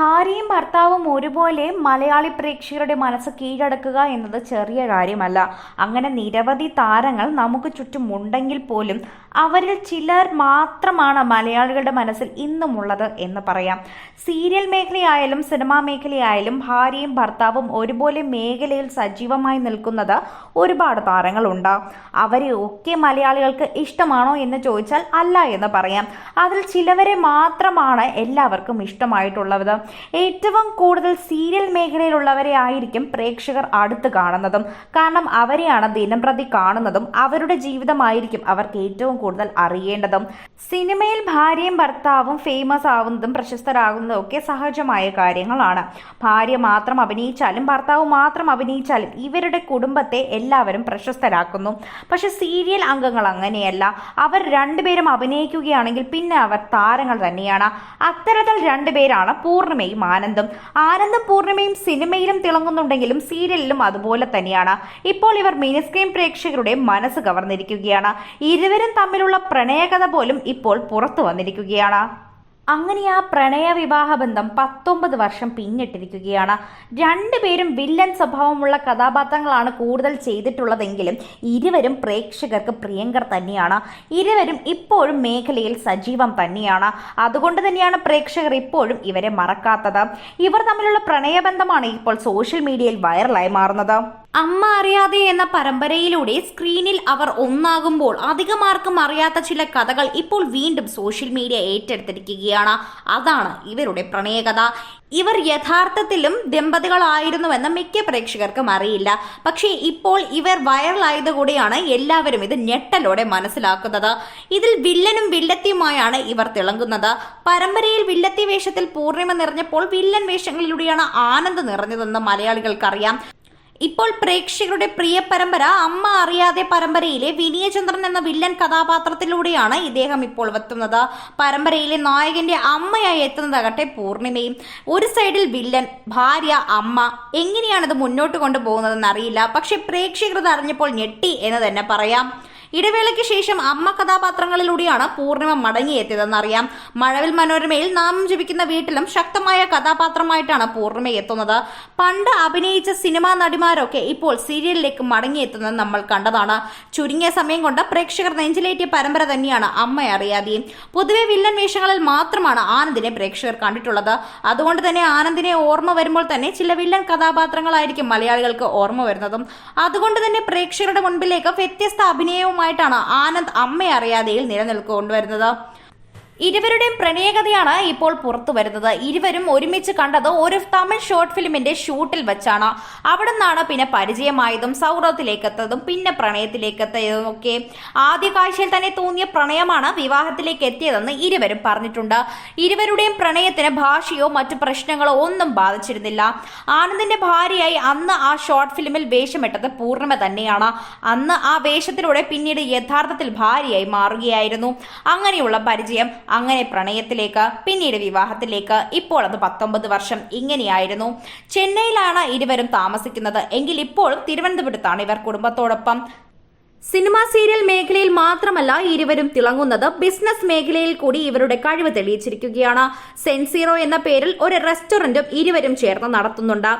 ഭാര്യയും ഭർത്താവും ഒരുപോലെ മലയാളി പ്രേക്ഷകരുടെ മനസ്സ് കീഴടക്കുക എന്നത് ചെറിയ കാര്യമല്ല. അങ്ങനെ നിരവധി താരങ്ങൾ നമുക്ക് ചുറ്റുമുണ്ടെങ്കിൽ പോലും അവരിൽ ചിലർ മാത്രമാണ് മലയാളികളുടെ മനസ്സിൽ ഇന്നുമുള്ളത് എന്ന് പറയാം. സീരിയൽ മേഖലയായാലും സിനിമാ മേഖലയായാലും ഭാര്യയും ഭർത്താവും ഒരുപോലെ മേഖലയിൽ സജീവമായി നിൽക്കുന്നത് ഒരുപാട് താരങ്ങളുണ്ട്. അവരെ ഒക്കെ മലയാളികൾക്ക് ഇഷ്ടമാണോ എന്ന് ചോദിച്ചാൽ അല്ല എന്ന് പറയാം. അതിൽ ചിലവരെ മാത്രമാണ് എല്ലാവർക്കും ഇഷ്ടമായിട്ടുള്ളത്. ഏറ്റവും കൂടുതൽ സീരിയൽ മേഖലയിലുള്ളവരെ ആയിരിക്കും പ്രേക്ഷകർ അടുത്ത് കാണുന്നതും. കാരണം അവരെയാണ് ദിനംപ്രതി കാണുന്നതും അവരുടെ ജീവിതമായിരിക്കും അവർക്ക് ഏറ്റവും കൂടുതൽ അറിയേണ്ടതും. സിനിമയിൽ ഭാര്യയും ഭർത്താവും ഫേമസ് ആവുന്നതും പ്രശസ്തരാകുന്നതും ഒക്കെ സഹജമായ കാര്യങ്ങളാണ്. ഭാര്യ മാത്രം അഭിനയിച്ചാലും ഭർത്താവ് മാത്രം അഭിനയിച്ചാലും ഇവരുടെ കുടുംബത്തെ എല്ലാവരും പ്രശസ്തരാക്കുന്നു. പക്ഷെ സീരിയൽ അംഗങ്ങൾ അങ്ങനെയല്ല. അവർ രണ്ടുപേരും അഭിനയിക്കുകയാണെങ്കിൽ പിന്നെ അവർ താരങ്ങൾ തന്നെയാണ്. അത്തരത്തിൽ രണ്ടുപേരാണ് പൂർണിമയും ആനന്ദും. ആനന്ദും പൂർണിമയും സിനിമയിലും തിളങ്ങുന്നുണ്ടെങ്കിലും സീരിയലിലും അതുപോലെ തന്നെയാണ്. ഇപ്പോൾ ഇവർ മിനി സ്ക്രീൻ പ്രേക്ഷകരുടെ മനസ്സ് കവർന്നിരിക്കുകയാണ്. ഇരുവരും തമ്മിലുള്ള പ്രണയകഥ പോലും ഇപ്പോൾ പുറത്തു വന്നിരിക്കുകയാണ്. അങ്ങനെ ആ പ്രണയ വിവാഹ ബന്ധം പത്തൊമ്പത് വർഷം പിന്നിട്ടിരിക്കുകയാണ്. രണ്ടുപേരും വില്ലൻ സ്വഭാവമുള്ള കഥാപാത്രങ്ങളാണ് കൂടുതൽ ചെയ്തിട്ടുള്ളതെങ്കിലും ഇരുവരും പ്രേക്ഷകർക്ക് പ്രിയങ്കർ തന്നെയാണ്. ഇരുവരും ഇപ്പോഴും മേഖലയിൽ സജീവം തന്നെയാണ്. അതുകൊണ്ട് തന്നെയാണ് പ്രേക്ഷകർ ഇപ്പോഴും ഇവരെ മറക്കാത്തത്. ഇവർ തമ്മിലുള്ള പ്രണയബന്ധമാണ് ഇപ്പോൾ സോഷ്യൽ മീഡിയയിൽ വൈറലായി മാറുന്നത്. അമ്മ അറിയാതെ എന്ന പരമ്പരയിലൂടെ സ്ക്രീനിൽ അവർ ഒന്നാകുമ്പോൾ അധികമാർക്കും അറിയാത്ത ചില കഥകൾ ഇപ്പോൾ വീണ്ടും സോഷ്യൽ മീഡിയ ഏറ്റെടുത്തിരിക്കുകയാണ്. അതാണ് ഇവരുടെ പ്രണയകഥ. ഇവർ യഥാർത്ഥത്തിലും ദമ്പതികളായിരുന്നുവെന്ന് മിക്ക പ്രേക്ഷകർക്കും അറിയില്ല. പക്ഷേ ഇപ്പോൾ ഇവർ വൈറലായതുകൂടിയാണ് എല്ലാവരും ഇത് ഞെട്ടലോടെ മനസ്സിലാക്കുന്നത്. ഇതിൽ വില്ലനും വില്ലത്തിയുമായാണ് ഇവർ തിളങ്ങുന്നത്. പരമ്പരയിൽ വില്ലത്തി വേഷത്തിൽ പൂർണിമ നിറഞ്ഞപ്പോൾ വില്ലൻ വേഷങ്ങളിലൂടെയാണ് ആനന്ദ് നിറഞ്ഞതെന്ന് മലയാളികൾക്കറിയാം. ഇപ്പോൾ പ്രേക്ഷകരുടെ പ്രിയ പരമ്പര അമ്മ അറിയാതെ പരമ്പരയിലെ വിനയചന്ദ്രൻ എന്ന വില്ലൻ കഥാപാത്രത്തിലൂടെയാണ് ഇദ്ദേഹം ഇപ്പോൾ എത്തുന്നത്. പരമ്പരയിലെ നായകന്റെ അമ്മയായി എത്തുന്നതാകട്ടെ പൂർണിമയും. ഒരു സൈഡിൽ വില്ലൻ ഭാര്യ അമ്മ. എങ്ങനെയാണ് ഇത് മുന്നോട്ട് കൊണ്ടുപോകുന്നതെന്ന് അറിയില്ല. പക്ഷെ പ്രേക്ഷകർ അറിഞ്ഞപ്പോൾ ഞെട്ടി എന്ന് തന്നെ പറയാം. ഇടവേളയ്ക്ക് ശേഷം അമ്മ കഥാപാത്രങ്ങളിലൂടെയാണ് പൂർണിമ മടങ്ങിയെത്തിയതെന്നറിയാം. മഴവിൽ മനോരമയിൽ നാമം ജപിക്കുന്ന വീട്ടിലും ശക്തമായ കഥാപാത്രമായിട്ടാണ് പൂർണിമ എത്തുന്നത്. പണ്ട് അഭിനയിച്ച സിനിമാ നടിമാരൊക്കെ ഇപ്പോൾ സീരിയലിലേക്ക് മടങ്ങിയെത്തുന്നത് നമ്മൾ കണ്ടതാണ്. ചുരുങ്ങിയ സമയം കൊണ്ട് പ്രേക്ഷകർ നെഞ്ചിലേറ്റിയ പരമ്പര തന്നെയാണ് അമ്മ അറിയാതെയും. പൊതുവെ വില്ലൻ വേഷങ്ങളിൽ മാത്രമാണ് ആനന്ദിനെ പ്രേക്ഷകർ കണ്ടിട്ടുള്ളത്. അതുകൊണ്ട് തന്നെ ആനന്ദിനെ ഓർമ്മ വരുമ്പോൾ തന്നെ ചില വില്ലൻ കഥാപാത്രങ്ങളായിരിക്കും മലയാളികൾക്ക് ഓർമ്മ വരുന്നതും. അതുകൊണ്ട് തന്നെ പ്രേക്ഷകരുടെ മുൻപിലേക്ക് വ്യത്യസ്ത അഭിനയവും ആയിട്ടാണ് ആനന്ദ് അമ്മ അറിയാതെയിൽ നിലനിൽക്കൊണ്ടുവരുന്നത് ഇരുവരുടെയും പ്രണയകഥയാണ് ഇപ്പോൾ പുറത്തു വരുന്നത്. ഇരുവരും ഒരുമിച്ച് കണ്ടത് ഒരു തമിഴ് ഷോർട്ട് ഫിലിമിന്റെ ഷൂട്ടിൽ വെച്ചാണ്. അവിടെ നിന്നാണ് പിന്നെ പരിചയമായതും സൗഹൃദത്തിലേക്ക് എത്തതും പിന്നെ പ്രണയത്തിലേക്ക് എത്തിയതും ഒക്കെ ആദ്യ കാഴ്ചയിൽ തന്നെ തോന്നിയ പ്രണയമാണ് വിവാഹത്തിലേക്ക് എത്തിയതെന്ന് ഇരുവരും പറഞ്ഞിട്ടുണ്ട്. ഇരുവരുടെയും പ്രണയത്തിന് ഭാഷയോ മറ്റു പ്രശ്നങ്ങളോ ഒന്നും ബാധിച്ചിരുന്നില്ല. ആനന്ദിന്റെ ഭാര്യയായി അന്ന് ആ ഷോർട്ട് ഫിലിമിൽ വേഷമിട്ടത് പൂർണിമ തന്നെയാണ്. അന്ന് ആ വേഷത്തിലൂടെ പിന്നീട് യഥാർത്ഥത്തിൽ ഭാര്യയായി മാറുകയായിരുന്നു. അങ്ങനെയുള്ള പരിചയം അങ്ങനെ പ്രണയത്തിലേക്ക് പിന്നീട് വിവാഹത്തിലേക്ക്. ഇപ്പോൾ അത് പത്തൊമ്പത് വർഷം ഇങ്ങനെയായിരുന്നു. ചെന്നൈയിലാണ് ഇരുവരും താമസിക്കുന്നത്. എങ്കിൽ ഇപ്പോഴും തിരുവനന്തപുരത്താണ് ഇവർ കുടുംബത്തോടൊപ്പം. സിനിമാ സീരിയൽ മേഖലയിൽ മാത്രമല്ല ഇരുവരും തിളങ്ങുന്നത് ബിസിനസ് മേഖലയിൽ കൂടി ഇവരുടെ കഴിവ് തെളിയിച്ചിരിക്കുകയാണ്. സെൻസീറോ എന്ന പേരിൽ ഒരു റെസ്റ്റോറന്റും ഇരുവരും ചേർന്ന് നടത്തുന്നുണ്ട്.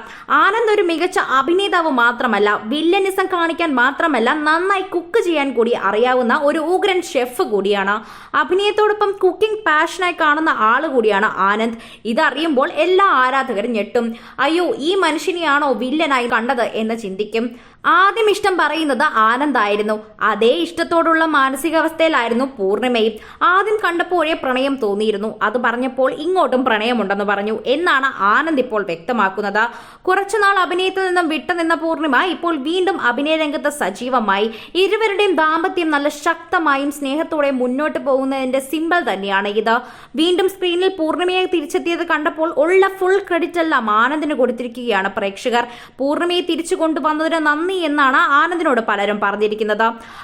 ആനന്ദ് ഒരു മികച്ച അഭിനേതാവ് മാത്രമല്ല വില്ലനിസം കാണിക്കാൻ മാത്രമല്ല നന്നായി കുക്ക് ചെയ്യാൻ കൂടി അറിയാവുന്ന ഒരു ഉഗ്രൻ ഷെഫ് കൂടിയാണ്. അഭിനയത്തോടൊപ്പം കുക്കിംഗ് പാഷനായി കാണുന്ന ആൾ കൂടിയാണ് ആനന്ദ്. ഇതറിയുമ്പോൾ എല്ലാ ആരാധകരും ഞെട്ടും. അയ്യോ ഈ മനുഷ്യനെയാണോ വില്ലനായി കണ്ടത് എന്ന് ചിന്തിക്കും. ആദ്യം ഇഷ്ടം പറയുന്നത് ആനന്ദായിരുന്നു അതേ ഇഷ്ടത്തോടുള്ള മാനസികാവസ്ഥയിലായിരുന്നു പൂർണിമയും. ആദ്യം കണ്ടപ്പോഴേ പ്രണയം തോന്നിയിരുന്നു. അത് പറഞ്ഞപ്പോൾ ഇങ്ങോട്ടും പ്രണയമുണ്ടെന്ന് പറഞ്ഞു എന്നാണ് ആനന്ദ് ഇപ്പോൾ വ്യക്തമാക്കുന്നത്. കുറച്ചുനാൾ അഭിനയത്തിൽ നിന്നും വിട്ടുനിന്ന പൂർണിമ ഇപ്പോൾ വീണ്ടും അഭിനയ രംഗത്ത് സജീവമായി. ഇരുവരുടെയും ദാമ്പത്യം നല്ല ശക്തമായും സ്നേഹത്തോടെ മുന്നോട്ട് പോകുന്നതിന്റെ സിമ്പിൾ തന്നെയാണ് ഇത്. വീണ്ടും സ്ക്രീനിൽ പൂർണിമയെ തിരിച്ചെത്തിയത് കണ്ടപ്പോൾ ഉള്ള ഫുൾ ക്രെഡിറ്റ് എല്ലാം ആനന്ദിന് കൊടുത്തിരിക്കുകയാണ് പ്രേക്ഷകർ. പൂർണിമയെ തിരിച്ചു കൊണ്ടുവന്നതിന് നന്ദി എന്നാണ് ആനന്ദിനോട് പലരും പറഞ്ഞിരിക്കുന്നത്.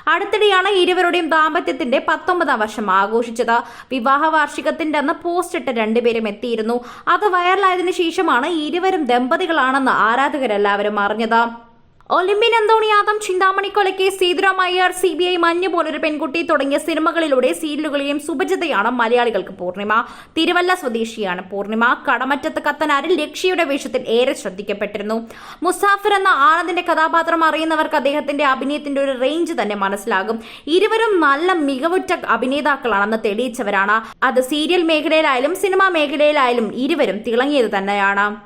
അടുത്തിടെയാണ് ഇരുവരുടെയും ദാമ്പത്യത്തിന്റെ പത്തൊമ്പതാം വർഷം ആഘോഷിച്ചത്. വിവാഹ വാർഷികത്തിന്റെ അന്ന് പോസ്റ്റ് ഇട്ട് രണ്ടുപേരും എത്തിയിരുന്നു. അത് വൈറലായതിനു ശേഷമാണ് ഇരുവരും ദമ്പതികളാണെന്ന് ആരാധകരെല്ലാവരും അറിഞ്ഞത്. Olympian Anthony Adam Chinthamani Kolacase Sethurama Iyer C B I മഞ്ഞ് പോലൊരു പെൺകുട്ടി തുടങ്ങിയ സിനിമകളിലൂടെ സീരിയലുകളെയും സുഭജിതയാണ് മലയാളികൾക്ക് പൂർണിമ. തിരുവല്ല സ്വദേശിയാണ് പൂർണിമ. കടമറ്റത്ത് കത്തനാരിൽ ലക്ഷ്യയുടെ വേഷത്തിൽ ഏറെ ശ്രദ്ധിക്കപ്പെട്ടിരുന്നു. മുസാഫർ എന്ന ആനന്ദിന്റെ കഥാപാത്രം അറിയുന്നവർക്ക് അദ്ദേഹത്തിന്റെ അഭിനയത്തിന്റെ ഒരു റേഞ്ച് തന്നെ മനസ്സിലാകും. ഇരുവരും നല്ല മികവുറ്റ അഭിനേതാക്കളാണെന്ന് തെളിയിച്ചവരാണ്. അത് സീരിയൽ മേഖലയിലായാലും സിനിമാ മേഖലയിലായാലും ഇരുവരും തിളങ്ങിയത് തന്നെയാണ്.